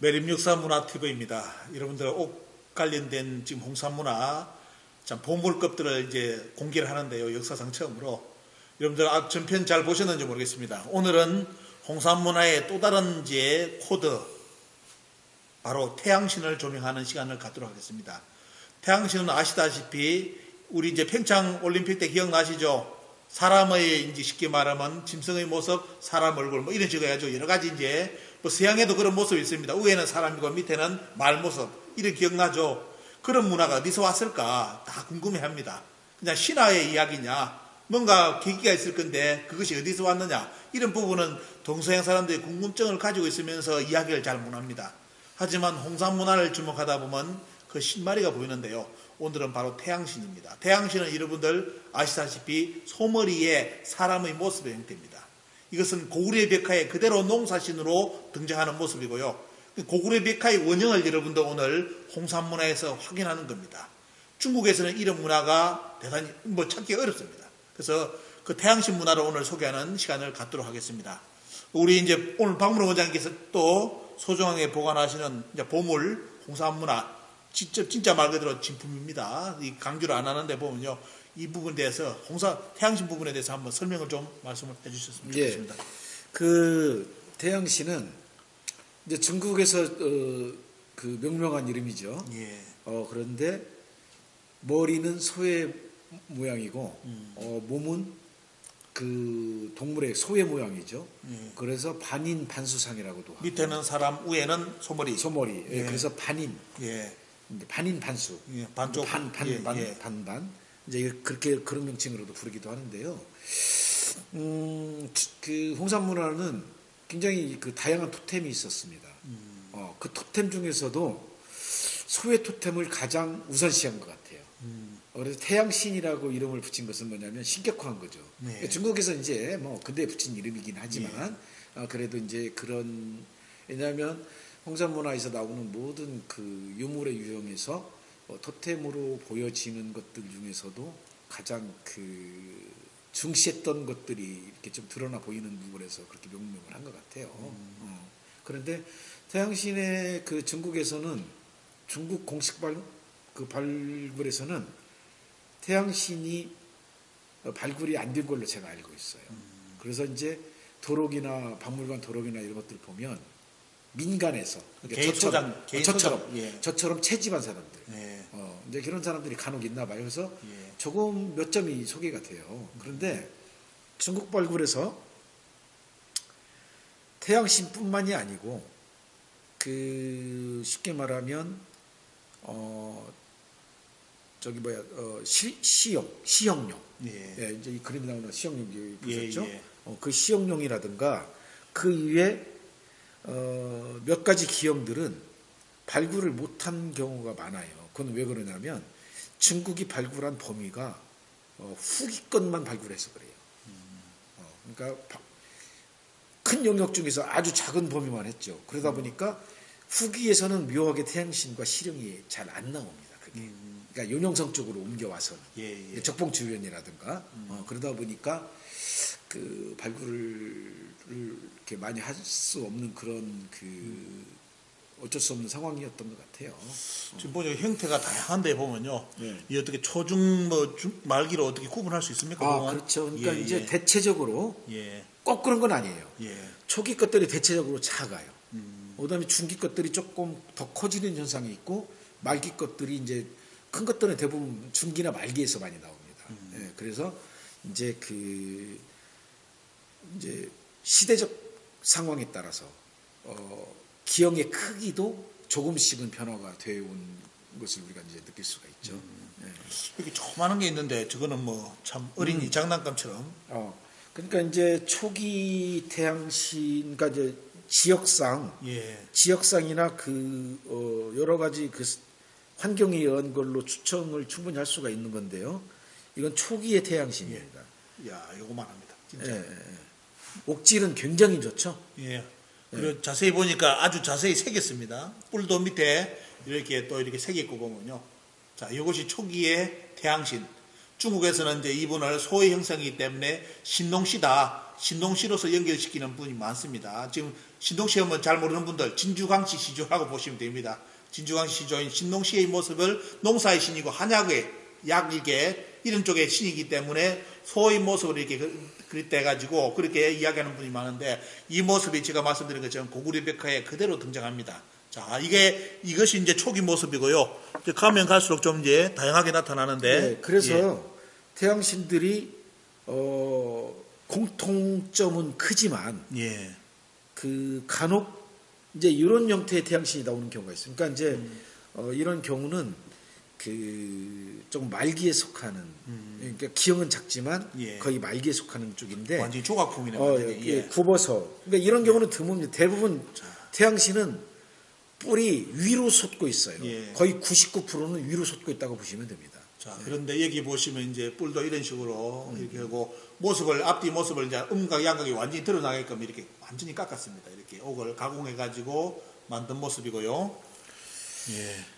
매립역사 문화 TV입니다. 여러분들 옥 관련된 지금 홍산문화 참 보물급들을 이제 공개를 하는데요. 역사상 처음으로 여러분들 앞 전편 잘 보셨는지 모르겠습니다. 오늘은 홍산문화의 또 다른 이제 코드 바로 태양신을 조명하는 시간을 갖도록 하겠습니다. 태양신은 아시다시피 우리 이제 평창 올림픽 때 기억나시죠? 사람의 이제 쉽게 말하면 짐승의 모습, 사람 얼굴 뭐 이런 식으로 해가지고 여러 가지 이제 뭐 서양에도 그런 모습이 있습니다. 위에는 사람이고 밑에는 말 모습 이런 기억나죠? 그런 문화가 어디서 왔을까 다 궁금해 합니다. 그냥 신화의 이야기냐, 뭔가 계기가 있을 건데 그것이 어디서 왔느냐 이런 부분은 동서양 사람들이 궁금증을 가지고 있으면서 이야기를 잘 못합니다. 하지만 홍산 문화를 주목하다 보면 그 신마리가 보이는데요. 오늘은 바로 태양신입니다. 태양신은 여러분들 아시다시피 소머리에 사람의 모습의 형태입니다. 이것은 고구려 벽화에 그대로 농사신으로 등장하는 모습이고요. 고구려 벽화의 원형을 여러분들 오늘 홍산 문화에서 확인하는 겁니다. 중국에서는 이런 문화가 대단히 뭐 찾기가 어렵습니다. 그래서 그 태양신 문화를 오늘 소개하는 시간을 갖도록 하겠습니다. 우리 이제 오늘 박문호 원장님께서 또 소중하게 보관하시는 보물 홍산 문화 직접 진짜 말 그대로 진품입니다. 이 강조를 안 하는데 보면요. 이 부분에 대해서 홍사 태양신 부분에 대해서 한번 설명을 좀 말씀을 해 주셨으면 예. 좋겠습니다. 그 태양신은 이제 중국에서 어, 그 명명한 이름이죠. 예. 어, 그런데 머리는 소의 모양이고 음. 어, 몸은 그 동물의 소의 모양이죠. 예. 그래서 반인 반수상이라고도 하고 밑에는 사람, 위에는 소머리. 소머리. 예, 예. 그래서 반인 예. 반인 반수. 예. 반쪽 반, 반, 예, 반, 예. 반반. 이제 그렇게 그런 명칭으로도 부르기도 하는데요. 음, 그 홍산 문화는 굉장히 그 다양한 토템이 있었습니다. 음. 어, 그 토템 중에서도 소의 토템을 가장 우선시한 것 같아요. 음. 어, 그래서 태양신이라고 이름을 붙인 것은 뭐냐면 신격화한 거죠. 네. 중국에서 이제 뭐 근대에 붙인 이름이긴 하지만 네. 어, 그래도 이제 그런 왜냐하면 홍산 문화에서 나오는 모든 그 유물의 유형에서 어, 토템으로 보여지는 것들 중에서도 가장 그 중시했던 것들이 이렇게 좀 드러나 보이는 부분에서 그렇게 명명을 한 것 같아요. 어. 그런데 태양신의 그 중국에서는 중국 공식 발, 그 발굴에서는 태양신이 어, 발굴이 안 된 걸로 제가 알고 있어요. 그래서 이제 도록이나 박물관 도록이나 이런 것들 보면 민간에서 그러니까 저처럼 소장, 저처럼 예. 저처럼 채집한 사람들 예. 어, 이제 그런 사람들이 간혹 있나 봐요. 그래서 예. 조금 몇 점이 소개가 돼요. 그런데 중국 발굴에서 태양신뿐만이 아니고 그 쉽게 말하면 어 저기 뭐야 어 시, 시용 시형용 예. 예, 이제 이 그림에 나오는 시형용 보셨죠? 예, 예. 어, 그 시형용이라든가 그 위에 어, 몇 가지 기형들은 발굴을 못한 경우가 많아요. 그건 왜 그러냐면 중국이 발굴한 범위가 어, 후기 것만 발굴해서 그래요. 어, 그러니까 바- 큰 영역 중에서 아주 작은 범위만 했죠. 그러다 보니까 후기에서는 묘하게 태양신과 시령이 잘 안 나옵니다. 그게. 음. 그러니까 윤영성 쪽으로 옮겨와서는. 예. 예. 적봉 주변이라든가 어, 그러다 보니까 그 발굴을 이렇게 많이 할 수 없는 그런 그 어쩔 수 없는 상황이었던 것 같아요. 지금 보니까 형태가 다양한데 보면요. 예. 이 어떻게 초중 뭐 중, 말기로 어떻게 구분할 수 있습니까? 아 그동안? 그렇죠. 그러니까 예, 이제 예. 대체적으로 예. 꼭 그런 건 아니에요. 예. 초기 것들이 대체적으로 작아요. 음. 그다음에 중기 것들이 조금 더 커지는 현상이 있고 말기 것들이 이제 큰 것들은 대부분 중기나 말기에서 많이 나옵니다. 예, 그래서 이제 그 이제 시대적 상황에 따라서 어, 기형의 크기도 조금씩은 변화가 되어 온 것을 우리가 이제 느낄 수가 있죠. 예. 이렇게 조그마한 게 있는데 저거는 뭐 참 어린이 음. 장난감처럼 어, 그러니까 이제 초기 태양신, 그러니까 이제 지역상 예. 지역상이나 그 어, 여러 가지 그 환경에 의한 걸로 추정을 충분히 할 수가 있는 건데요. 이건 초기의 태양신입니다. 야, 요거만 합니다. 진짜. 예, 예, 예. 옥질은 굉장히 좋죠. 예. 그리고 자세히 보니까 아주 자세히 새겼습니다. 뿔도 밑에 이렇게 또 이렇게 새겼고 보면요. 자, 이것이 초기의 태양신. 중국에서는 이제 이분을 소위 형성이기 때문에 신동시다. 신동시로서 연결시키는 분이 많습니다. 지금 신동시 하면 잘 모르는 분들 진주광씨 시조라고 보시면 됩니다. 진주광씨 시조인 신동시의 모습을 농사의 신이고 한약의 약일계 이런 쪽의 신이기 때문에 소의 모습을 이렇게 그- 그립대 가지고 그렇게 이야기하는 분이 많은데 이 모습이 제가 말씀드린 것처럼 고구려 백화에 그대로 등장합니다. 자, 이게 이것이 이제 초기 모습이고요. 이제 가면 갈수록 좀 이제 다양하게 나타나는데 네, 그래서 예, 태양신들이 어, 공통점은 크지만 예. 그 간혹 이제 이런 형태의 태양신이 나오는 경우가 있어요. 그러니까 이제 음. 어, 이런 경우는 그좀 말기에 속하는 그러니까 기형은 작지만 음. 예. 거의 말기에 속하는 쪽인데 완전히 조각품이네. 어. 예, 예. 굽어서 그러니까 이런 경우는 드뭅니다. 대부분 태양신은 뿔이 위로 솟고 있어요. 예. 거의 99%는 위로 솟고 있다고 보시면 됩니다. 자, 그런데 여기 보시면 이제 뿔도 이런 식으로 음. 이렇게 하고 모습을 앞뒤 모습을 이제 음각 양각이 완전히 드러나게끔 이렇게 완전히 깎았습니다. 이렇게 옥을 가공해 가지고 만든 모습이고요. 예.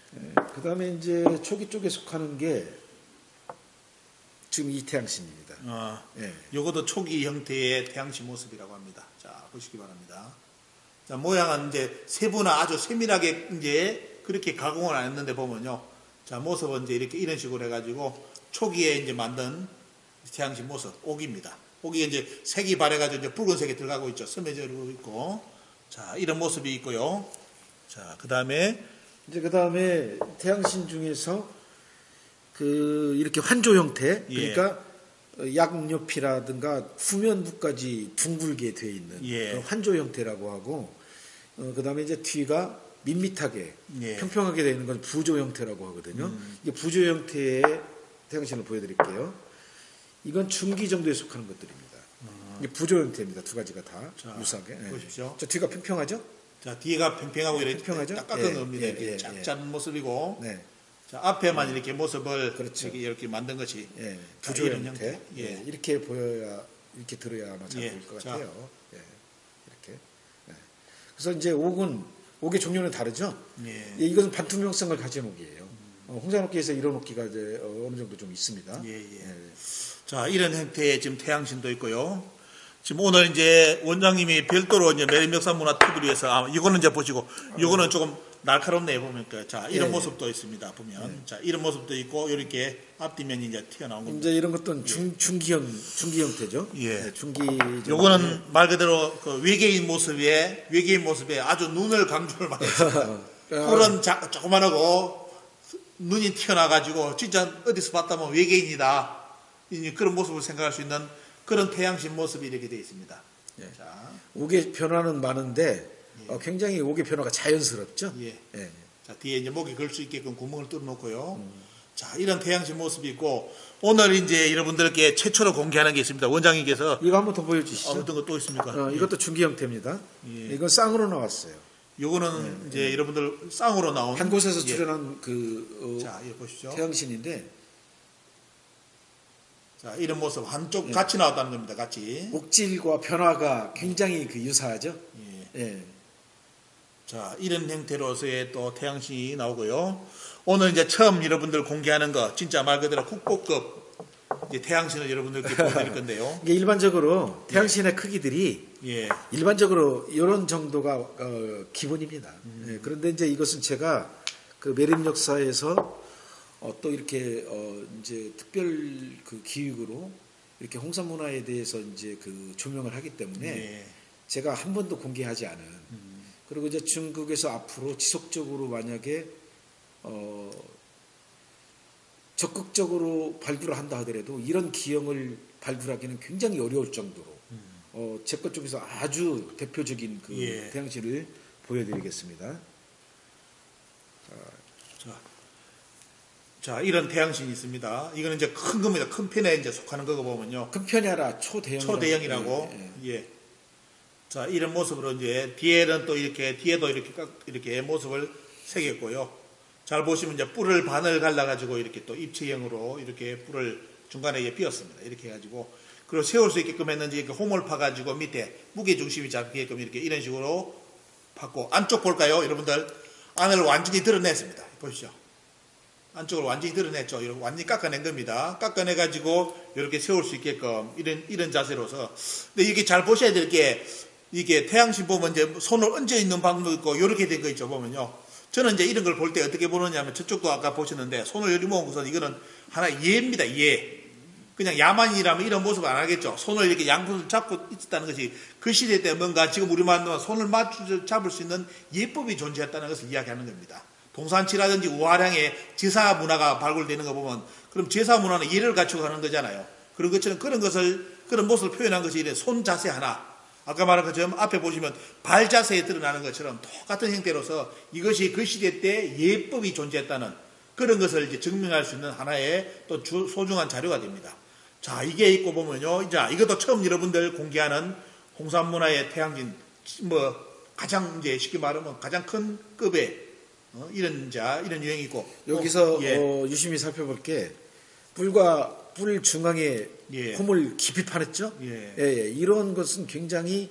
그 다음에 이제 초기 쪽에 속하는 게 지금 이 태양신입니다. 어, 예. 요것도 초기 형태의 태양신 모습이라고 합니다. 자, 보시기 바랍니다. 자, 모양은 이제 세부나 아주 세밀하게 이제 그렇게 가공을 안 했는데 보면요. 자, 모습은 이제 이렇게 이런 식으로 해가지고 초기에 이제 만든 태양신 모습, 옥입니다. 옥이 이제 색이 바래가지고 이제 붉은색이 들어가고 있죠. 스며지고 있고. 자, 이런 모습이 있고요. 자, 그 다음에 이제 그 다음에 태양신 중에서 그 이렇게 환조 형태 예. 그러니까 양옆이라든가 후면부까지 둥글게 되어 있는 예. 환조 형태라고 하고 어, 그 다음에 이제 뒤가 밋밋하게 예. 평평하게 되어 있는 건 부조 형태라고 하거든요. 음. 이게 부조 형태의 태양신을 보여드릴게요. 이건 중기 정도에 속하는 것들입니다. 이게 부조 형태입니다. 두 가지가 다 아. 자, 유사하게. 예. 보십시오. 저 뒤가 평평하죠? 자, 뒤가 팽팽하고 이렇게 평평하죠? 딱 깎은 예, 겁니다. 예, 이렇게 예, 쫙 예. 짜는 모습이고. 네. 자, 앞에만 이렇게 모습을 그렇죠. 이렇게, 이렇게 만든 것이 예, 자, 부조 이런 형태. 예. 예. 이렇게 보여야 이렇게 들어야 아마 잘 예, 보일 것 자. 같아요. 예, 이렇게. 예. 그래서 이제 옥은 옥의 종류는 다르죠. 예. 예, 이것은 반투명성을 가진 옥이에요. 어, 홍산옥기에서 이런 옥기가 이제 어, 어느 정도 좀 있습니다. 예, 예. 예. 자, 이런 형태의 지금 태양신도 있고요. 지금 오늘 이제 원장님이 별도로 이제 매립역사문화 TV를 위해서 아, 이거는 이제 보시고 이거는 조금 날카롭네 보니까 자 이런 예, 예. 모습도 있습니다 보면 자 이런 모습도 있고 이렇게 앞뒤면이 이제 튀어나온 겁니다. 이제 이런 것도 중, 중기형 중기 형태죠. 예. 네, 중기. 요거는 말 그대로 그 외계인 모습에 외계인 모습에 아주 눈을 강조를 많이 했습니다. 뿔은 자, 조그만하고 눈이 튀어나가지고 진짜 어디서 봤다 보면 외계인이다 이- 그런 모습을 생각할 수 있는 그런 태양신 모습이 이렇게 되어 있습니다. 예. 자, 옥의 변화는 많은데 어, 굉장히 옥의 변화가 자연스럽죠. 예. 예. 자 뒤에 이제 목이 걸 수 있게끔 구멍을 뚫어놓고요. 자 이런 태양신 모습이 있고 오늘 이제 여러분들께 최초로 공개하는 게 있습니다. 원장님께서 이거 한번 더 어, 보여주시죠. 어떤 거 또 있습니까? 어, 이것도 중기 형태입니다. 예. 이건 쌍으로 나왔어요. 요거는 이제 여러분들 쌍으로 나온 한 곳에서 예. 출연한 그 어, 자, 보시죠. 태양신인데 자, 이런 모습 한쪽 예. 같이 나왔다는 겁니다. 같이. 옥질과 변화가 굉장히 그 유사하죠. 예. 예. 자, 이런 형태로서의 또 태양신이 나오고요. 오늘 이제 처음 여러분들 공개하는 거 진짜 말 그대로 국보급 태양신을 여러분들께 보여드릴 건데요. 이게 일반적으로 태양신의 크기들이 예. 일반적으로 이런 정도가 어, 기본입니다. 음. 예, 그런데 이제 이것은 제가 그 매립 역사에서 어, 또 이렇게 어, 이제 특별 그 기획으로 이렇게 홍산 문화에 대해서 이제 그 조명을 하기 때문에 예. 제가 한 번도 공개하지 않은 음. 그리고 이제 중국에서 앞으로 지속적으로 만약에 어, 적극적으로 발굴을 한다 하더라도 이런 기형을 발굴하기는 굉장히 어려울 정도로 어, 제것 중에서 아주 대표적인 그 예. 태양신을 보여드리겠습니다. 자, 자, 이런 태양신이 있습니다. 이거는 이제 큰 겁니다. 큰 편에 이제 속하는 거고 보면요. 큰 편이 아니라 초대형 초대형이라고. 예, 예. 자, 이런 모습으로 이제 뒤에는 또 이렇게, 뒤에도 이렇게, 깎- 이렇게 모습을 새겼고요. 잘 보시면 이제 뿔을 반을 갈라가지고 이렇게 또 입체형으로 이렇게 뿔을 중간에 이게 비었습니다. 이렇게 해가지고. 그리고 세울 수 있게끔 했는지 이렇게 홈을 파가지고 밑에 무게중심이 잡히게끔 이렇게 이런 식으로 팠고. 안쪽 볼까요? 여러분들. 안을 완전히 드러냈습니다. 보십시오. 안쪽을 완전히 드러냈죠. 이렇게 완전히 깎아낸 겁니다. 깎아내 가지고 이렇게 세울 수 있게끔 이런 이런 자세로서. 근데 이게 잘 보셔야 될 게 이게 태양신 보면 이제 손을 얹어 있는 방법도 있고 이렇게 된 거 있죠 보면요. 저는 이제 이런 걸 볼 때 어떻게 보느냐면 저쪽도 아까 보셨는데 손을 이렇게 모은 것은 이거는 하나의 예입니다. 예. 그냥 야만이라면 이런 모습 안 하겠죠. 손을 이렇게 양손을 잡고 있었다는 것이 그 시대 때 뭔가 지금 우리 만으로 손을 맞추 잡을 수 있는 예법이 존재했다는 것을 이야기하는 겁니다. 동산치라든지 우화량의 제사 문화가 발굴되는 거 보면 그럼 제사 문화는 예를 갖추고 하는 거잖아요. 그런 것처럼 그런 것을 그런 모습을 표현한 것이 이래 손 자세 하나 아까 말한 것처럼 앞에 보시면 발 자세에 드러나는 것처럼 똑같은 형태로서 이것이 그 시대 때 예법이 존재했다는 그런 것을 이제 증명할 수 있는 하나의 또 주- 소중한 자료가 됩니다. 자, 이게 있고 보면요. 이제 이것도 처음 여러분들 공개하는 홍산 문화의 태양진, 뭐, 가장 이제 쉽게 말하면 가장 큰 급의 어, 이런 자, 이런 유형이 있고. 여기서 어, 예. 어, 유심히 살펴볼 게 뿔과 뿔 중앙에 예. 홈을 깊이 파냈죠. 예. 예, 예. 이런 것은 굉장히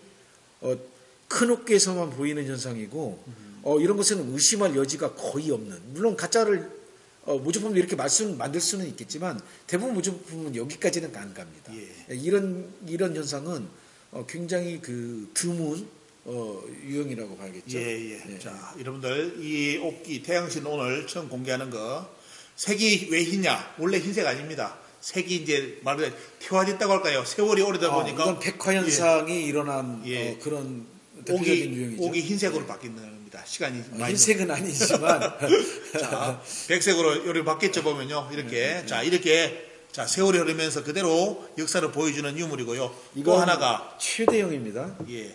어, 큰 어깨에서만 보이는 현상이고 음. 어, 이런 것은 의심할 여지가 거의 없는 물론 가짜를 어, 모조품도 이렇게 말씀 만들 수는 있겠지만 대부분 모조품은 여기까지는 안 갑니다. 예. 예, 이런 이런 현상은 어, 굉장히 그 드문 어, 유형이라고 봐야겠죠. 예, 예. 예. 자, 여러분들, 이 옥기, 태양신 오늘 처음 공개하는 거, 색이 왜 흰냐? 원래 흰색 아닙니다. 색이 이제 말을 태화됐다고 할까요? 세월이 오래다 아, 보니까. 이건 백화 현상이 일어난 예. 어, 그런 대표적인 옥이, 유형이죠. 옥이 흰색으로 바뀌는 겁니다. 시간이 어, 많이. 흰색은 아니지만 자, 백색으로 요리 바뀌었죠 보면요. 이렇게. 자, 이렇게. 자, 세월이 흐르면서 그대로 역사를 보여주는 유물이고요. 또 이거 하나가, 최대형입니다. 예.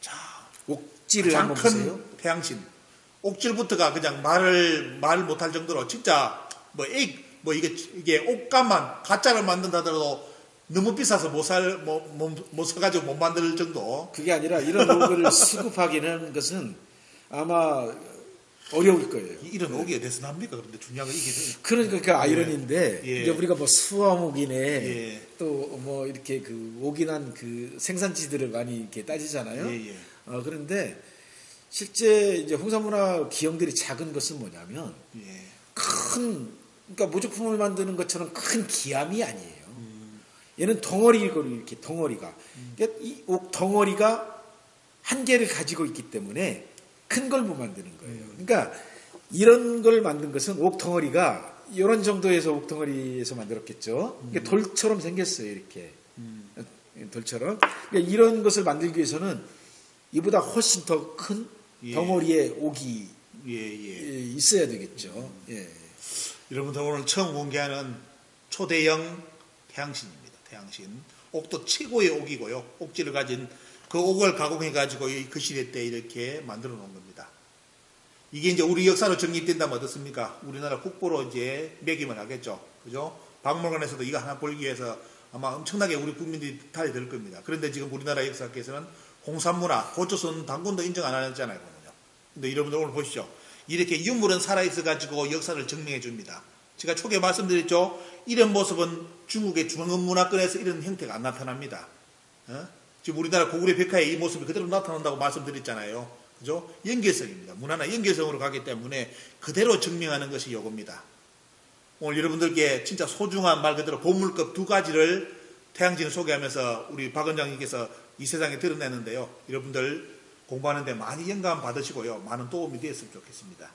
자, 옥지를 한번 큰 보세요. 태양신. 옥질부터가 그냥 말을, 말 못할 정도로 진짜 뭐, 액, 뭐 이게, 이게 옷감만 가짜를 만든다더라도 너무 비싸서 못 살, 못, 못, 못 사가지고 못 만들 정도. 그게 아니라 이런 옥을 수급하기는 것은 아마 어려울 거예요. 이런 옥이 어디서 납니까? 그런데 중요한 건 이게. 그러니까 그 아이러니인데 예. 이제 우리가 뭐 수화목이네 예. 또뭐 이렇게 그 옥이 난 그 생산지들을 많이 이렇게 따지잖아요. 예, 예. 어, 그런데 실제 이제 홍사문화 기형들이 작은 것은 뭐냐면 예. 큰 그러니까 모조품을 만드는 것처럼 큰 기암이 아니에요. 음. 얘는 덩어리고 이렇게 덩어리가 그러니까 이옥 덩어리가 한 개를 가지고 있기 때문에 큰 걸 못 만드는 거예요. 그러니까 이런 걸 만든 것은 옥 덩어리가 이런 정도에서 옥 덩어리에서 만들었겠죠. 그러니까 돌처럼 생겼어요, 이렇게 돌처럼. 그러니까 이런 것을 만들기 위해서는 이보다 훨씬 더큰 예. 덩어리의 옥이 예, 예. 있어야 되겠죠. 예. 여러분들 오늘 처음 공개하는 초대형 태양신입니다. 태양신. 옥도 최고의 옥이고요. 옥지를 가진 그 옥을 가공해가지고 이- 그 시대 때 이렇게 만들어 놓은 겁니다. 이게 이제 우리 역사로 정립된다면 어떻습니까? 우리나라 국보로 이제 매김을 하겠죠. 그죠? 박물관에서도 이거 하나 보기 위해서 아마 엄청나게 우리 국민들이 탈이 될 겁니다. 그런데 지금 우리나라 역사께서는 홍산문화, 고조선 당군도 인정 안 하잖아요. 근데 여러분들 오늘 보시죠. 이렇게 유물은 살아있어가지고 역사를 증명해 줍니다. 제가 초기에 말씀드렸죠. 이런 모습은 중국의 중앙문화권에서 이런 형태가 안 나타납니다. 어? 지금 우리나라 고구려 백화에 이 모습이 그대로 나타난다고 말씀드렸잖아요. 그죠? 연결성입니다. 문화나 연결성으로 가기 때문에 그대로 증명하는 것이 요겁니다. 오늘 여러분들께 진짜 소중한 말 그대로 보물급 두 가지를 태양진을 소개하면서 우리 박 원장님께서 이 세상에 드러내는데요. 여러분들 공부하는데 많이 영감 받으시고요. 많은 도움이 되었으면 좋겠습니다.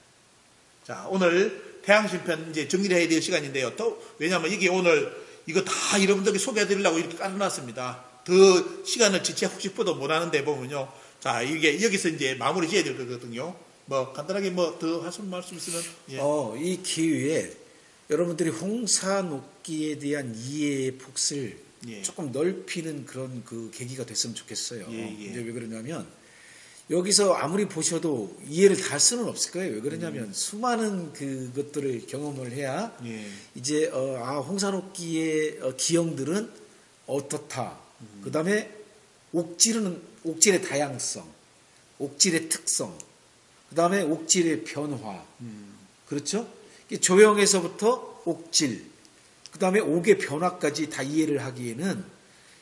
자, 오늘 태양신편 이제 정리를 해야 될 시간인데요. 또, 왜냐하면 이게 오늘 이거 다 여러분들께 소개해 드리려고 이렇게 깔아놨습니다. 더 시간을 지체 싶어도 못 하는데 보면요. 자, 이게 여기서 이제 마무리 지어야 될 거거든요. 뭐, 간단하게 뭐 더 하실 말씀 있으면, 예. 어, 이 기회에 여러분들이 홍산옥기에 대한 이해의 폭을 예. 조금 넓히는 그런 그 계기가 됐으면 좋겠어요. 예, 예. 이제 왜 그러냐면 여기서 아무리 보셔도 이해를 다 할 수는 없을 거예요. 왜 그러냐면 수많은 그것들을 경험을 해야 예. 이제 어, 아 홍산옥기의 어, 기형들은 어떻다. 그다음에 옥질은 옥질의 다양성, 옥질의 특성, 그다음에 옥질의 변화. 그렇죠? 이 조형에서부터 옥질, 그 다음에 옥의 변화까지 다 이해를 하기에는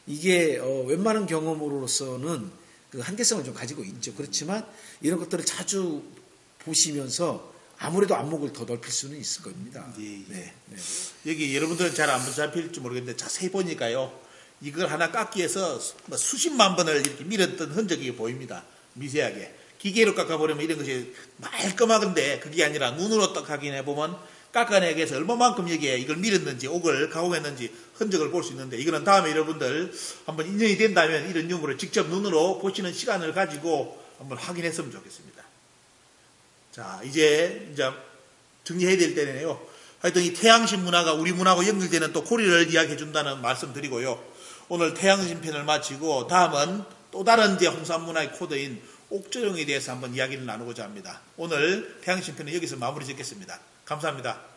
이게 어, 웬만한 경험으로서는 그 한계성을 좀 가지고 있죠. 그렇지만 이런 것들을 자주 보시면서 아무래도 안목을 더 넓힐 수는 있을 겁니다. 예, 예. 네, 네. 여기 여러분들은 잘 안 잡힐지 모르겠는데 자세히 보니까요. 이걸 하나 깎기 위해서 수- 뭐 수십만 번을 이렇게 밀었던 흔적이 보입니다. 미세하게. 기계로 깎아버리면 이런 것이 말끔하건데 그게 아니라 눈으로 딱 확인해 보면 깎아내기 위해서 얼마만큼 여기에 이걸 밀었는지 옥을 가공했는지 흔적을 볼 수 있는데 이거는 다음에 여러분들 한번 인연이 된다면 이런 유물을 직접 눈으로 보시는 시간을 가지고 한번 확인했으면 좋겠습니다. 자, 이제 이제 정리해야 될 때네요. 하여튼 이 태양신 문화가 우리 문화하고 연결되는 또 고리를 이야기해 준다는 말씀 드리고요. 오늘 태양신 편을 마치고 다음은 또 다른 이제 홍산 문화의 코드인 옥조령에 대해서 한번 이야기를 나누고자 합니다. 오늘 태양신 편은 여기서 마무리 짓겠습니다. 감사합니다.